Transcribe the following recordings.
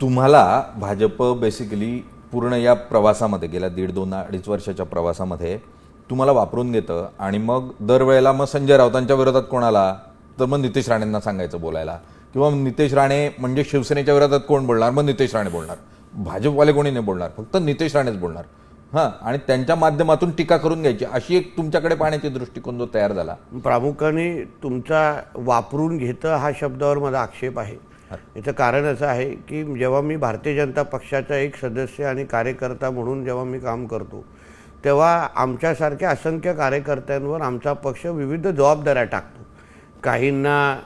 तुम्हाला भाजप बेसिकली पूर्ण या प्रवासामध्ये गेल्या दीड दोन अडीच वर्षाच्या प्रवासामध्ये तुम्हाला वापरून घेतं आणि मग दरवेळेला मग संजय राऊतांच्या विरोधात कोणाला? तर मग नितेश राणेंना सांगायचं बोलायला. किंवा नितेश राणे म्हणजे शिवसेनेच्या विरोधात कोण बोलणार? मग नितेश राणे बोलणार. भाजपवाले कोणी नाही बोलणार? फक्त नितेश राणेच बोलणार. हां आणि त्यांच्या माध्यमातून टीका करून घ्यायची. अशी एक तुमच्याकडे पाहण्याची दृष्टिकोन जो तयार झाला. प्रामुख्याने तुमचा वापरून घेतं हा शब्दावर माझा आक्षेप आहे. याचं कारण असं आहे की जेव्हा मी भारतीय जनता पक्षाचा एक सदस्य आणि कार्यकर्ता म्हणून जेव्हा मी काम करतो तेव्हा आमच्यासारख्या असंख्य कार्यकर्त्यांवर आमचा पक्ष विविध जबाबदाऱ्या टाकतो. काहींना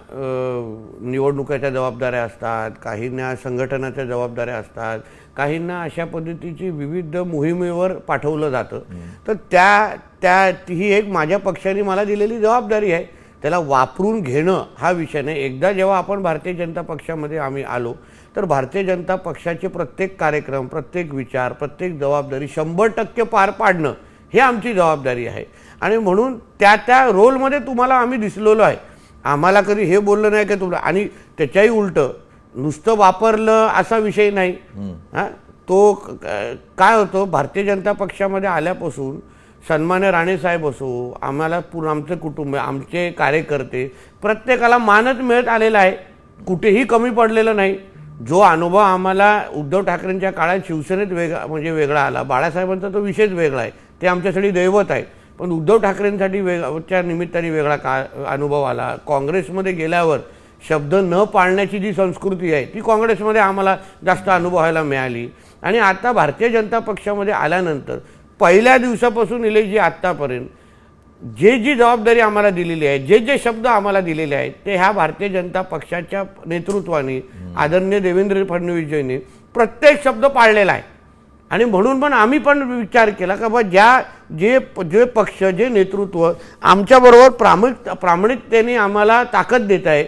निवडणुकाच्या जबाबदाऱ्या असतात काहींना संघटनाच्या जबाबदाऱ्या असतात काहींना अशा पद्धतीची विविध मोहिमेवर पाठवलं जातं. तर त्या त्या ही एक माझ्या पक्षाने मला दिलेली जबाबदारी आहे. त्याला वापरून घेणं हा विषय नाही. एकदा जेव्हा आपण भारतीय जनता पक्षामध्ये आम्ही आलो तर भारतीय जनता पक्षाचे प्रत्येक कार्यक्रम प्रत्येक विचार प्रत्येक जबाबदारी शंभर टक्के पार पाडणं हे आमची जबाबदारी आहे. आणि म्हणून त्या त्या रोलमध्ये तुम्हाला आम्ही दिसलेलो आहे. आम्हाला कधी हे बोललं नाही की तुला आणि त्याच्याही उलटं नुसतं वापरलं असा विषय नाही. हा? तो काय होतं? भारतीय जनता पक्षामध्ये आल्यापासून सन्मान्य राणेसाहेब असो आम्हाला पूर्ण आमचं कुटुंब आमचे कार्यकर्ते प्रत्येकाला मानच मिळत आलेला आहे. कुठेही कमी पडलेलं नाही. जो अनुभव आम्हाला उद्धव ठाकरेंच्या काळात शिवसेनेत वेगळा म्हणजे वेगळा आला. बाळासाहेबांचा तो विषयच वेगळा आहे. ते आमच्यासाठी दैवत आहे. पण उद्धव ठाकरेंसाठी वेगच्या निमित्ताने वेगळा का अनुभव आला. काँग्रेसमध्ये गेल्यावर शब्द न पाळण्याची जी संस्कृती आहे ती काँग्रेसमध्ये आम्हाला जास्त अनुभवायला मिळाली. आणि आता भारतीय जनता पक्षामध्ये आल्यानंतर पहिल्या दिवसापासून निलेशजी आत्तापर्यंत जे जी जबाबदारी आम्हाला दिलेली आहे जे जे शब्द आम्हाला दिलेले आहेत ते ह्या भारतीय जनता पक्षाच्या नेतृत्वाने आदरणीय देवेंद्र फडणवीसजींनी प्रत्येक शब्द पाळलेला आहे. आणि म्हणून पण आम्ही पण विचार केला का बा ज्या जे जे पक्ष जे नेतृत्व आमच्याबरोबर प्रामाणिक प्रामाणिकतेने आम्हाला ताकद देत आहे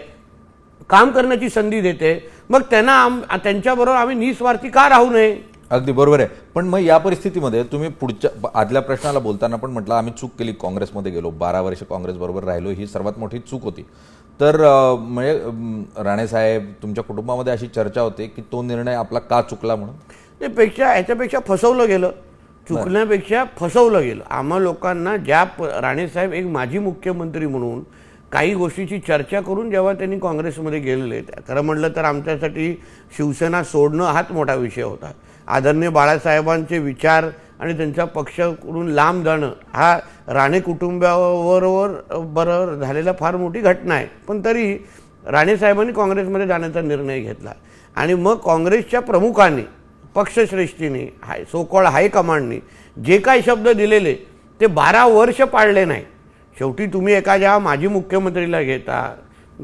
काम करण्याची संधी देते मग त्यांना आम त्यांच्याबरोबर आम्ही निस्वार्थी का राहू नये? अगदी बरोबर आहे. पण मग या परिस्थितीमध्ये तुम्ही पुढच्या आदल्या प्रश्नाला बोलताना पण म्हटलं आम्ही चूक केली काँग्रेसमध्ये गेलो बारा वर्ष काँग्रेस बरोबर राहिलो ही सर्वात मोठी चूक होती. तर म्हणजे राणेसाहेब तुमच्या कुटुंबामध्ये अशी चर्चा होते की तो निर्णय आपला का चुकला म्हणून? ते पेक्षा याच्यापेक्षा फसवलं गेलं. चुकण्यापेक्षा फसवलं गेलं. आम्हा लोकांना ज्या प राणेसाहेब एक माजी मुख्यमंत्री म्हणून काही गोष्टीची चर्चा करून जेव्हा त्यांनी काँग्रेसमध्ये गेलेले खरं म्हटलं तर आमच्यासाठी शिवसेना सोडणं हाच मोठा विषय होता. आदरणीय बाळासाहेबांचे विचार आणि त्यांच्या पक्षाकडून लांब जाणं हा राणे कुटुंबाबरोबर बरोबर झालेला फार मोठी घटना आहे. पण तरी राणेसाहेबांनी काँग्रेसमध्ये जाण्याचा निर्णय घेतला. आणि मग काँग्रेसच्या प्रमुखांनी पक्षश्रेष्ठीने हाय सोकॉळ हायकमांडनी जे काही शब्द दिलेले ते बारा वर्ष पाळले नाही शेवटी तुम्ही एखाद्या माजी मुख्यमंत्रीला घेता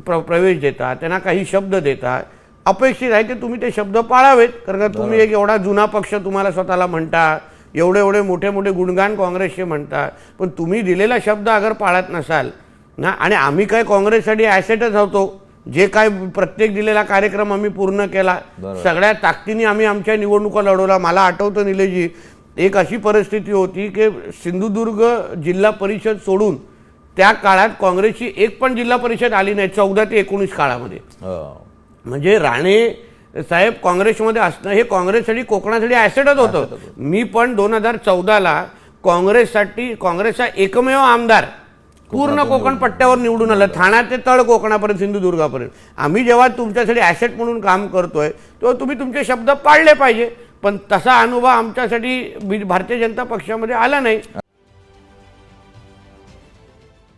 प्र प्रवेश देता त्यांना काही शब्द देता अपेक्षित आहे की तुम्ही ते शब्द पाळावेत. कारण का तुम्ही एक एवढा जुना पक्ष तुम्हाला स्वतःला म्हणता एवढे एवढे मोठे मोठे गुणगान काँग्रेसचे म्हणता पण तुम्ही दिलेला शब्द अगर पाळत नसाल ना आणि आम्ही काय काँग्रेससाठी ॲसेटच होतो जे काय प्रत्येक दिलेला कार्यक्रम आम्ही पूर्ण केला सगळ्या ताकदीने आम्ही आमच्या निवडणुका लढवला. मला आठवतं निलेजी एक अशी परिस्थिती होती की सिंधुदुर्ग जिल्हा परिषद सोडून त्या काळात काँग्रेसची एक पण जिल्हा परिषद आली नाही चौदा ते एकोणीस काळामध्ये. अं, म्हणजे राणे साहेब काँग्रेसमध्ये असणं हे काँग्रेससाठी कोकणासाठी ॲसेटच होतं. मी पण दोन हजार चौदाला काँग्रेससाठी काँग्रेसचा एकमेव आमदार पूर्ण कोकण पट्ट्यावर निवडून आलं. ठाणा ते तळ कोकणापर्यंत सिंधुदुर्गापर्यंत. आम्ही जेव्हा तुमच्यासाठी ॲसेट म्हणून काम करतोय तेव्हा तुम्ही तुमचे शब्द पाळले पाहिजे. पण तसा अनुभव आमच्यासाठी भारतीय जनता पक्षामध्ये आला नाही.